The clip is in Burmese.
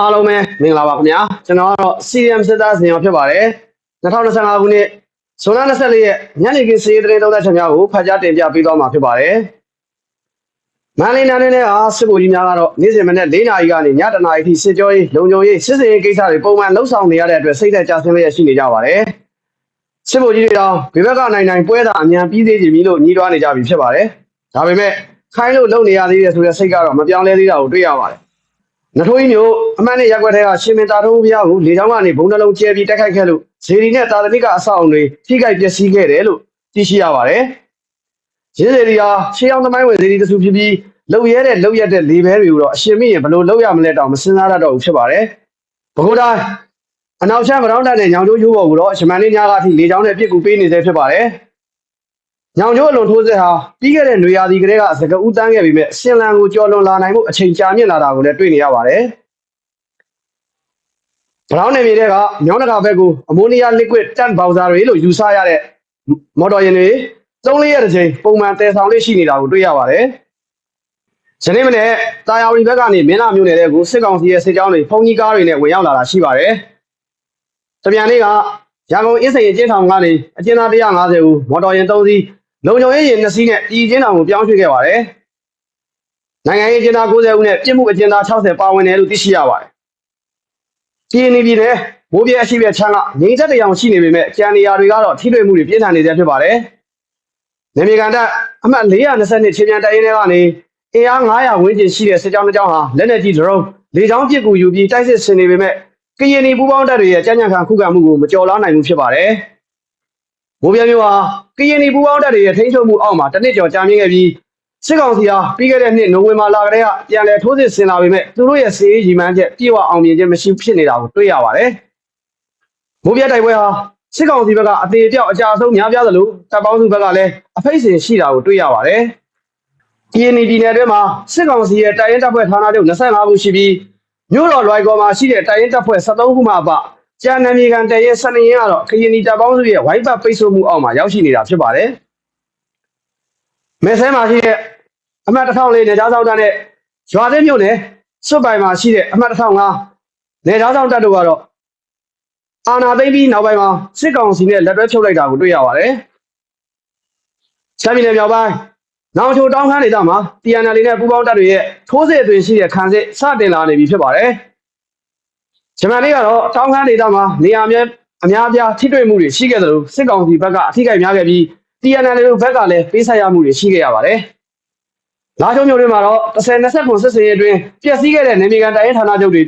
အားလုံးပဲမင်္ဂလာပါခင်ဗျာကျွန်တော်ကတော့ CRM စစ်သားစင်ရောဖြစ်ပါတယ်2025ခုနှစ်ဇွန်လ24ရက်ညနေခင်းစီးရီးသတင်းသုံးသပ်ချက်များကိုဖတ်ကြားတင်ပြပေးသွားမှာဖြစ်ပါတယ်မန္တလေးနယ်နဲ့အားစစ်ဗိုလ်ကြီးများကတော့နေ့စဉ်မနေ့၄နာရီကနေညတနာရီထိစစ်ကြောရေးလုံခြုံရေးစစ်စင်ရေးကိစ္စတွေပုံမှန်လှုပ်ဆောင်နေရတဲ့အတွက်စိတ်သက်ကြဆင်းလျက်ရှိနေကြပါတယ်စစ်ဗိုလ်ကြီးတွေတောင်ဘေဘက်ကနိုင်နိုင်ပွဲတာအမြန်ပြီးသေးကြပြီလို့ညီးတွားနေကြပြီဖြစ်ပါတယ်ဒါပေမဲ့ခိုင်းလို့လုံနေရသေးတယ်ဆိုတဲ့စိတ်ကတော့မပြောင်းလဲသေးတာကိုတွေ့ရပါတယ် နထိုးကြီးမျိုးအမှန်နဲ့ရက်ွက်ထဲကရှင်မင်းတာထုံးဘုရားကိုလေချောင်းကနေဘုံနှလုံးကျဲပြီးတက်ခိုက်ခဲ့လို့ဇေဒီနဲ့တာသနိကအဆောက်အုံတွေထိခိုက်ပျက်စီးခဲ့တယ်လို့သိရှိရပါတယ်။ရင်းဇေဒီဟာရှေးအောင်သမိုင်းဝင်ဇေဒီတစုဖြစ်ပြီးလုံရဲတဲ့လုံရက်တဲ့လေဘဲတွေကိုတော့အရှင်မိရင်ဘယ်လိုလုပ်ရမလဲတောင်မစင်စားတတ်တော့ဘူးဖြစ်ပါတယ်။ဘဂိုတိုင်းအနောက်ချမ်းဗရောင်းတက်တဲ့ညောင်ကျိုးရိုးပေါ်ကိုတော့ရှမန်လေးများကအထိလေချောင်းနဲ့ပြစ်ကူပေးနေသေးဖြစ်ပါတယ်။ ညောင်ကျိုးအလွန်ထိုးစစ်ဟာပြီးခဲ့တဲ့ຫນွေရာသီကလေးကစကဦးတန်းခဲ့ပြီးမြဲအစင်လန်ကိုကြော်လွန်လာနိုင်မှုအချိန်ကြာမြင့်လာတာကိုလည်းတွေ့နေရပါတယ်။ဘရောင်းနယ်မြေတွေကမြောင်းတကာဘက်ကိုအမိုနီယာ liquid tank bowser တွေလို့ယူဆရတဲ့မော်တော်ယာဉ်တွေ၃လေးရက်တစ်ချိန်ပုံမှန်တည်ဆောင်လေးရှိနေတာကိုတွေ့ရပါတယ်။ယနေ့မနေ့တာယာဝတီဘက်ကနေမင်းလာမြို့နယ်တဲ့ကိုစစ်ကောင်စီရဲ့စစ်ကြောင်းတွေဖုန်ကြီးကားတွေနဲ့ဝင်ရောက်လာတာရှိပါတယ်။တပြန်လေးကရန်ကုန်အင်းစိန်အကျဉ်းထောင်ကနေအကျဉ်းသား150ဦးမော်တော်ယာဉ်3စီး လုံခြုံရေးယာဉ်2စီးနဲ့ပြည်ကျင်းထောင်ကိုပြောင်းရွှေ့ခဲ့ပါတယ်။နိုင်ငံရေးအကျဉ်းသား90ဦးနဲ့ပြည်မှုအကျဉ်းသား60ပါဝင်တယ်လို့သိရှိရပါတယ်။ပြည်နေပြည်နယ်မိုးပြဲအရှိပြချမ်းကငိမ့်သက်တရားရှိနေပေမဲ့ကြံနေရာတွေကတော့ထိတွေ့မှုတွေပြင်းထန်နေသေးဖြစ်ပါတယ်။နေမြေကန်တပ်အမှတ်422ချင်းပြန်တိုင်းတွေကနေအင်အား900ဝန်းကျင်ရှိတဲ့စစ်ကြောင်းတစ်ကြောင်းဟာလက်နက်ကြီးဒရုန်းလေကြောင်းပစ်ကူယူပြီးတိုက်စစ်ဆင်နေပေမဲ့ကရင်နီပူးပေါင်းတပ်တွေရဲ့ကြမ်းကြမ်းခံခုခံမှုကိုမကျော်လွှားနိုင်ဘူးဖြစ်ပါတယ်။ မိုးပြဲမျိုးဟာကရင်နီပူးပေါင်းတပ်တွေရဲ့ထိန်းချုပ်မှုအောက်မှာတစ်နှစ်ကျော်ကြာမြင့်ခဲ့ပြီးစစ်ကောင်စီဟာပြီးခဲ့တဲ့နှစ်နိုဝင်ဘာလကတည်းကပြန်လည်ထိုးစစ်ဆင်လာပေမဲ့သူတို့ရဲ့စီးရေးရီမှန်းချက်ပြေဝအောင်မြင်ခြင်းမရှိဖြစ်နေတာကိုတွေ့ရပါတယ်။မိုးပြဲတိုက်ပွဲဟာစစ်ကောင်စီဘက်ကအသေးအပြောက်အကြအဆုံးများပြားသလိုတပ်ပေါင်းစုဘက်ကလည်းအဖိတ်စင်ရှိတာကိုတွေ့ရပါတယ်။ TNL ပြည်နယ်အတွင်းမှာစစ်ကောင်စီရဲ့တိုင်ရင်တပ်ဖွဲ့ဌာနချုပ်25ခုရှိပြီးမြို့တော်လွိုင်ကော်မှာရှိတဲ့တိုင်ရင်တပ်ဖွဲ့73ခုမှအပ ကျန်နယ်မြေကန်တိုင်ရင်12ရင်ကတော့ခရင်နီတပ်ပေါင်းစုရဲ့ဝိုင်းပတ်ပိတ်ဆို့မှုအောက်မှာရောက်ရှိနေတာဖြစ်ပါတယ်။မဲဆဲမှာရှိတဲ့အမှတ်1000လေးနေကြားဆောင်တပ်နဲ့ရွာသိမ်းမြို့နယ်စွတ်ပိုင်မှာရှိတဲ့အမှတ်1005နေကြားဆောင်တပ်တို့ကတော့အာနာသိမ့်ပြီးနောက်ပိုင်းမှာစစ်ကောင်စီနဲ့လက်တွဲဖြုတ်လိုက်တာကိုတွေ့ရပါတယ်။ရှမ်းပြည်နယ်မြောက်ပိုင်းနောင်ချိုတောင်းခမ်းဒေသမှာ TNL နဲ့ပူးပေါင်းတပ်တွေရဲ့ထိုးစစ်အတွင်ရှိတဲ့ခံစစ်စတင်လာနေပြီဖြစ်ပါတယ်။ ဂျမန်လေးကတော့တောင်းခမ်းဒေသမှာနေရာများအများအပြားထိတွေ့မှုတွေရှိခဲ့သလိုစစ်ကောင်စီဘက်ကအထိကိများခဲ့ပြီး TNL တို့ဘက်ကလည်းပေးဆက်ရမှုတွေရှိခဲ့ရပါတယ်။လာချုံမျိုးတွေမှာတော့10 29စစ်စင်ရေးအတွင်းပျက်စီးခဲ့တဲ့နေမြေကန်တိုင်းဌာနချုပ်တွေ